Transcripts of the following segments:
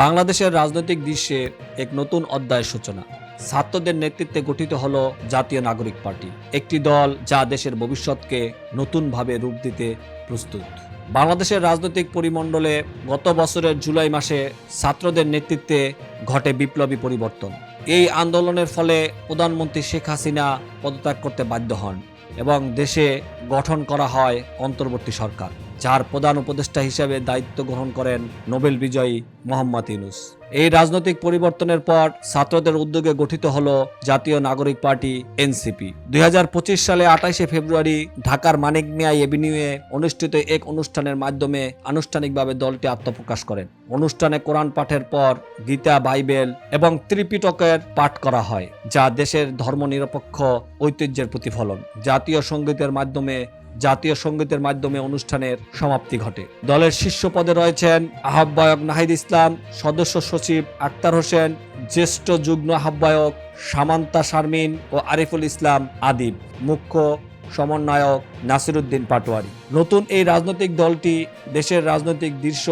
বাংলাদেশের রাজনৈতিক দৃশ্যে এক নতুন অধ্যায়ের সূচনা। ছাত্রদের নেতৃত্বে গঠিত হল জাতীয় নাগরিক পার্টি, একটি দল যা দেশের ভবিষ্যৎকে নতুনভাবে রূপ দিতে প্রস্তুত। বাংলাদেশের রাজনৈতিক পরিমণ্ডলে গত বছরের জুলাই মাসে ছাত্রদের নেতৃত্বে ঘটে বিপ্লবী পরিবর্তন। এই আন্দোলনের ফলে প্রধানমন্ত্রী শেখ হাসিনা পদত্যাগ করতে বাধ্য হন এবং দেশে গঠন করা হয় অন্তর্বর্তী সরকার। যার প্রধান উপদেষ্টা হিসেবে দায়িত্ব গ্রহণ করেন নোবেল বিজয়ী মোহাম্মদ ইউনুস। এই রাজনৈতিক পরিবর্তনের পর ছাত্রদের উদ্যোগে গঠিত হল জাতীয় নাগরিক পার্টি এনসিপি। দুই হাজার পঁচিশ সালে আঠাইশে ফেব্রুয়ারি ঢাকার মানিক মিয়া এভিনিউয়ে অনুষ্ঠিত এক অনুষ্ঠানের মাধ্যমে আনুষ্ঠানিকভাবে দলটি আত্মপ্রকাশ করেন। অনুষ্ঠানে কোরআন পাঠের পর গীতা, বাইবেল এবং ত্রিপিটকের পাঠ করা হয়, যা দেশের ধর্মনিরপেক্ষ ঐতিহ্যের প্রতিফলন। জাতীয় সঙ্গীতের মাধ্যমে জাতীয় সঙ্গীতের মাধ্যমে অনুষ্ঠানের সমাপ্তি ঘটে। দলের শীর্ষ পদে রয়েছেন আহ্বায়ক নাহিদ ইসলাম, সদস্য সচিব আক্তার হোসেন, জ্যেষ্ঠ যুগ্ম আহ্বায়ক সামান্তা শারমিন ও আরিফুল ইসলাম আদিব, মুখ্য সমন্বয়ক নাসিরুদ্দিন পাটোয়ারি। নতুন এই রাজনৈতিক দলটি দেশের রাজনৈতিক দৃশ্য,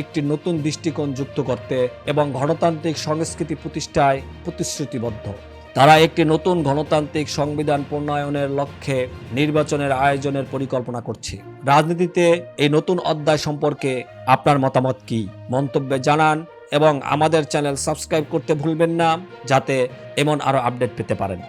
একটি নতুন দৃষ্টিকোণ যুক্ত করতে এবং গণতান্ত্রিক সংস্কৃতি প্রতিষ্ঠায় প্রতিশ্রুতিবদ্ধ। তারা একটি নতুন গণতান্ত্রিক সংবিধান প্রণয়নের লক্ষ্যে নির্বাচনের আয়োজনের পরিকল্পনা করছে। রাজনীতিতে এই নতুন অধ্যায় সম্পর্কে আপনার মতামত কি? মন্তব্যে জানান এবং আমাদের চ্যানেল সাবস্ক্রাইব করতে ভুলবেন না, যাতে এমন আরও আপডেট পেতে পারেন।